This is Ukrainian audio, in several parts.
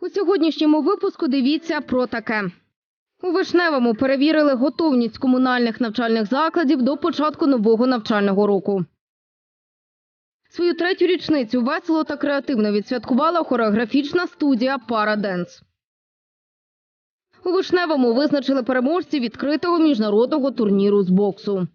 У сьогоднішньому випуску дивіться про таке. У Вишневому перевірили готовність комунальних навчальних закладів до початку нового навчального року. Свою третю річницю весело та креативно відсвяткувала хореографічна студія Параденс. У Вишневому визначили переможців відкритого міжнародного турніру з боксу.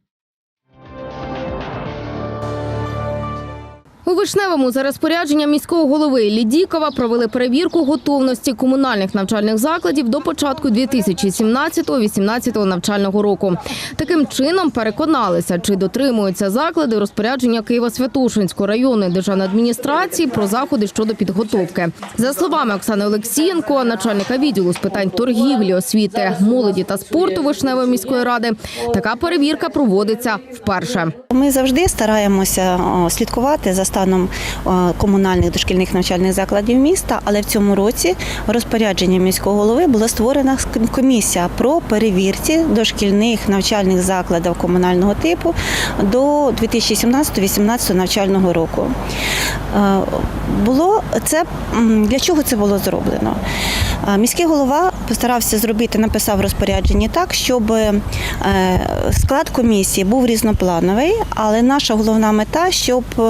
У Вишневому за розпорядженням міського голови Лідікова провели перевірку готовності комунальних навчальних закладів до початку 2017-2018 навчального року. Таким чином переконалися, чи дотримуються заклади розпорядження Києво-Святошинської районної державної адміністрації про заходи щодо підготовки. За словами Оксани Олексієнко, начальника відділу з питань торгівлі, освіти, молоді та спорту Вишневої міської ради, така перевірка проводиться вперше. Ми завжди стараємося слідкувати за станом комунальних дошкільних навчальних закладів міста, але в цьому році розпорядженням міського голови була створена комісія про перевірці дошкільних навчальних закладів комунального типу до 2017-2018 навчального року. Е, Було це для чого це було зроблено? Е, Міський голова постарався зробити, написав розпорядження так, щоб е, склад комісії був різноплановий, але наша головна мета, щоб е,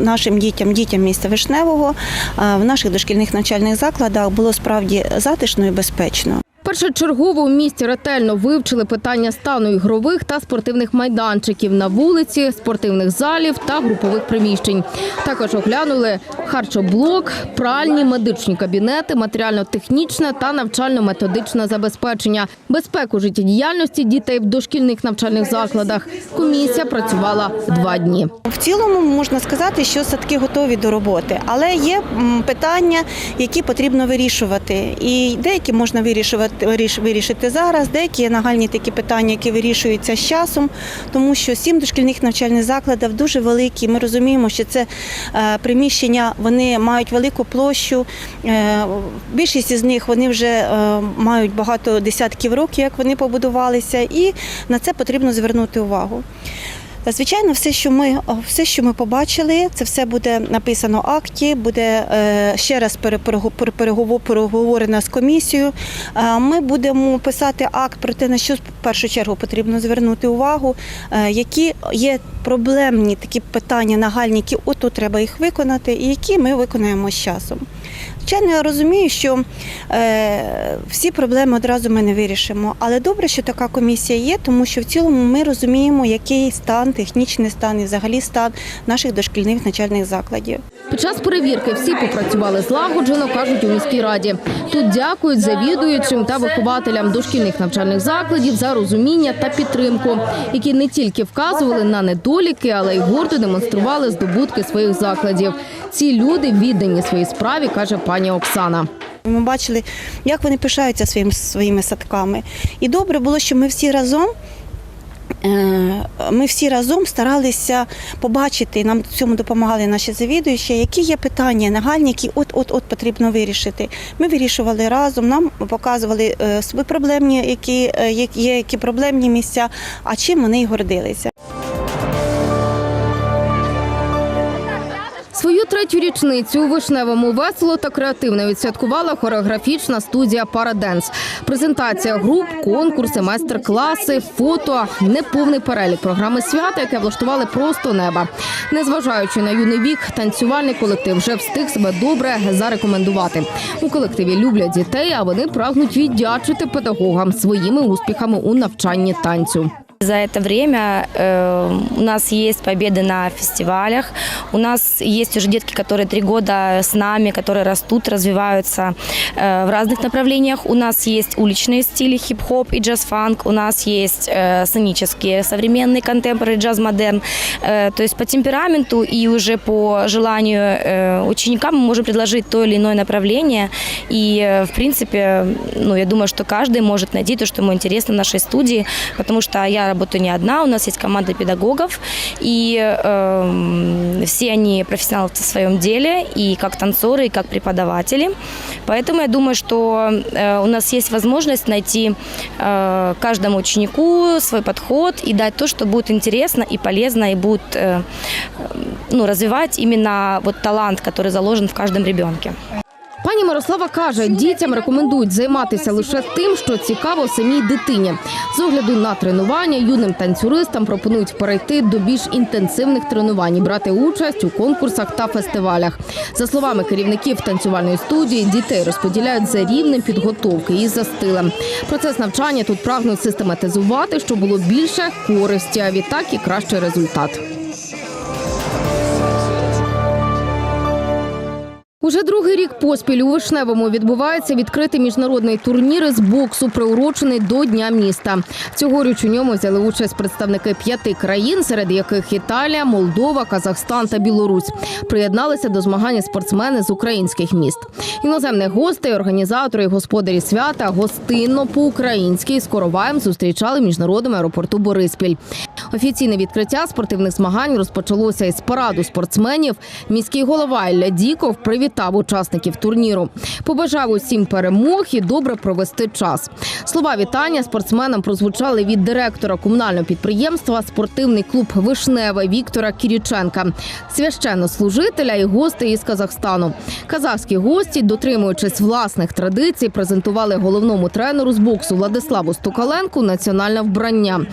нашим дітям, дітям міста Вишневого в наших дошкільних навчальних закладах було справді затишно і безпечно. Першочергово у місті ретельно вивчили питання стану ігрових та спортивних майданчиків на вулиці, спортивних залів та групових приміщень. Також оглянули харчоблок, пральні, медичні кабінети, матеріально-технічне та навчально-методичне забезпечення, безпеку життєдіяльності дітей в дошкільних навчальних закладах. Комісія працювала два дні. В цілому можна сказати, що садки готові до роботи, але є питання, які потрібно вирішувати. І деякі можна вирішувати виріш- вирішити зараз, деякі нагальні такі питання, які вирішуються з часом, тому що сім дошкільних навчальних закладів дуже великі. Ми розуміємо, що це е, приміщення вони мають велику площу. Е, Більшість із них вони вже е, мають багато десятків років, як вони побудувалися, і на це потрібно звернути увагу. Звичайно, все, що ми все, що ми побачили, це все буде написано в акті, буде е, ще раз пере- перего- пере- перегово- переговорено з комісією. Е, Ми будемо писати акт про те, на що в першу чергу потрібно звернути увагу, е, які є проблемні такі питання нагальні, які ото треба їх виконати, і які ми виконаємо з часом. Звичайно, я розумію, що е, всі проблеми одразу ми не вирішимо. Але добре, що така комісія є, тому що в цілому ми розуміємо, який стан, технічний стан і взагалі стан наших дошкільних навчальних закладів. Під час перевірки всі попрацювали злагоджено, кажуть у міській раді. Тут дякують завідуючим та вихователям дошкільних навчальних закладів за розуміння та підтримку, які не тільки вказували на недоліки, але й гордо демонстрували здобутки своїх закладів. Ці люди віддані своїй справі, каже пані Оксана. Ми бачили, як вони пишаються своїм, своїми садками. І добре було, що ми всі разом. Е, Ми всі разом старалися побачити, нам цьому допомагали наші завідуючі, які є питання нагальні, які от-от-от потрібно вирішити. Ми вирішували разом, нам показували е, свої проблемні, які е, є, які проблемні місця, а чим вони й гордилися. Свою третю річницю у Вишневому весело та креативно відсвяткувала хореографічна студія Параденс. Презентація груп, конкурси, майстер-класи, фото, неповний перелік програми свята, яке влаштували просто неба. Незважаючи на юний вік, танцювальний колектив вже встиг себе добре зарекомендувати. У колективі люблять дітей, а вони прагнуть віддячити педагогам своїми успіхами у навчанні танцю. За это время э, у нас есть победы на фестивалях, у нас есть уже детки, которые три года с нами, которые растут, развиваются э, в разных направлениях. У нас есть уличные стили хип-хоп и джаз-фанк, у нас есть э, сценические, современный контемпорари, джаз-модерн. Э, то есть по темпераменту и уже по желанию э, ученикам мы можем предложить то или иное направление. И, э, в принципе, ну, я думаю, что каждый может найти то, что ему интересно в нашей студии, потому что я работаю не одна, у нас есть команда педагогов, и эм, все они профессионалы в своем деле, и как танцоры, и как преподаватели. Поэтому я думаю, что э, у нас есть возможность найти э, каждому ученику свой подход и дать то, что будет интересно и полезно, и будет э, э, ну, развивать именно вот талант, который заложен в каждом ребенке. Пані Мирослава каже, дітям рекомендують займатися лише тим, що цікаво самій дитині. З огляду на тренування юним танцюристам пропонують перейти до більш інтенсивних тренувань і брати участь у конкурсах та фестивалях. За словами керівників танцювальної студії, дітей розподіляють за рівнем підготовки і за стилем. Процес навчання тут прагнуть систематизувати, щоб було більше користі, а відтак і кращий результат. Уже другий рік поспіль у Вишневому відбувається відкритий міжнародний турнір з боксу, приурочений до Дня міста. Цьогоріч у ньому взяли участь представники п'яти країн, серед яких Італія, Молдова, Казахстан та Білорусь. Приєдналися до змагання спортсмени з українських міст. Іноземних гостей, організатори і господарі свята гостинно по-українськи з короваєм зустрічали в міжнародному аеропорту Бориспіль. Офіційне відкриття спортивних змагань розпочалося із параду спортсменів. Міський голова Ілля Діков привітав учасників турніру. Побажав усім перемог і добре провести час. Слова вітання спортсменам прозвучали від директора комунального підприємства Спортивний клуб Вишневе Віктора Кіріченка, священнослужителя і гостей із Казахстану. Казахські гості, дотримуючись власних традицій, презентували головному тренеру з боксу Владиславу Стукаленку національне вбрання.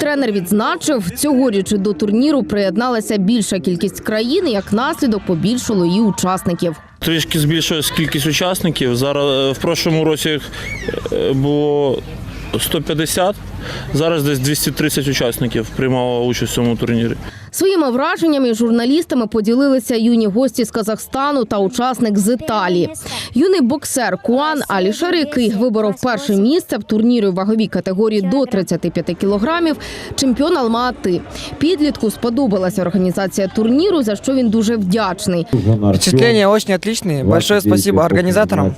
Тренер відзначив, цьогоріч до турніру приєдналася більша кількість країн, як наслідок побільшало і учасників. Трішки збільшилась кількість учасників. Зараз е, в прошлому році е, було 150, зараз десь 230 учасників приймало участь в цьому турнірі. Своїми враженнями журналістами поділилися юні гості з Казахстану та учасник з Італії. Юний боксер Куан Алішер, який виборов перше місце в турнірі у ваговій категорії до 35 кілограмів, чемпіон Алма-Ати. Підлітку сподобалася організація турніру, за що він дуже вдячний. Впечатления очень отличные. Большое спасибо организаторам.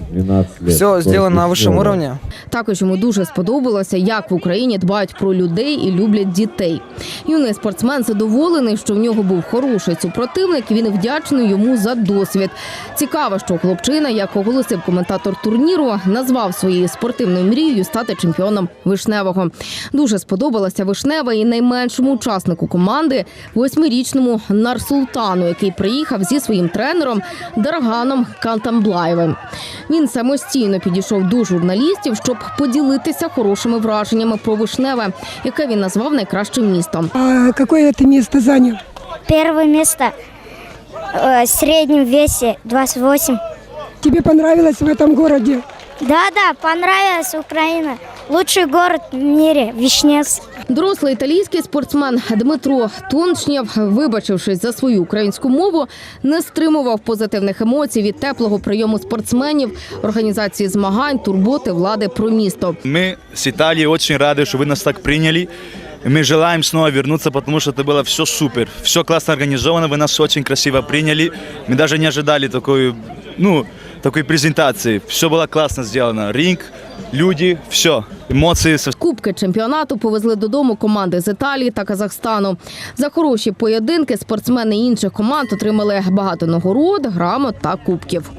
Все сделано на высшем уровне. Також йому дуже сподобалося, як в Україні дбають про людей і люблять дітей. Юний спортсмен задоволений, що в нього був хороший супротивник. і Він вдячний йому за досвід. Цікаво, що хлопчина, як оголосив коментатор турніру, назвав своєю спортивною мрією стати чемпіоном вишневого. Дуже сподобалася вишнева і найменшому учаснику команди восьмирічному Нарсултану, який приїхав зі своїм тренером Дарганом Кантамблаєвим. Він самостійно підійшов до журналістів, щоб поділитися хорошими враженнями про вишневе, яке він назвав найкращим містом. А какое ты место занял? Первое место э, в среднем весе 28. Тебе понравилось в этом городе? Да-да, понравилась Украина. Лучший город в мире, Вишневск. Дорослий італійський спортсмен Дмитро Тончнєв, вибачившись за свою українську мову, не стримував позитивних емоцій від теплого прийому спортсменів, організації змагань, турботи влади про місто. Мы с Италией очень рады, что вы нас так приняли. И Мы желаем снова вернуться, потому что это было все супер. Все классно организовано, вы нас очень красиво приняли. Мы даже не ожидали такой, ну, такой презентации. Все было классно сделано. Ринг, люди, все. Эмоции со Кубки чемпіонату повезли додому команди з Італії та Казахстану. За хороші поєдинки спортсмени інших команд отримали багато нагород, грамот та кубків.